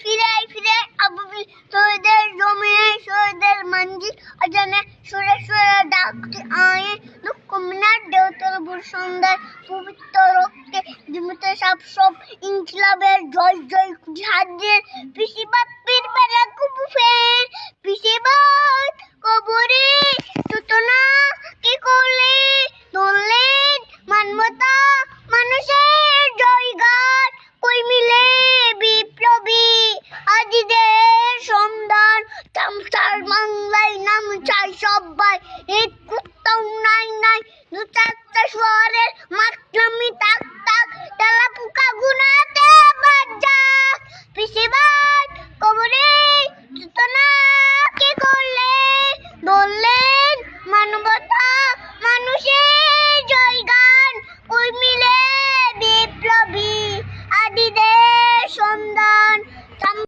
ফিরে ফিরে আবুবি তোদের জমিয়ে সোদের মঞ্জিল অজানে সুরে সুরে ডাকতে আয়ে। দুঃখ মিনার দেওতর বুর সন্ধ্যার পবিত্র রক্তে জীবিত সব সব ইনকিলাবের জয় জয় ঝাঁজের পিসি বাপ্পির বেলা চাই সবাই এই কুত্তাও নাই নাই। দু চারটা শহরের মাতলাম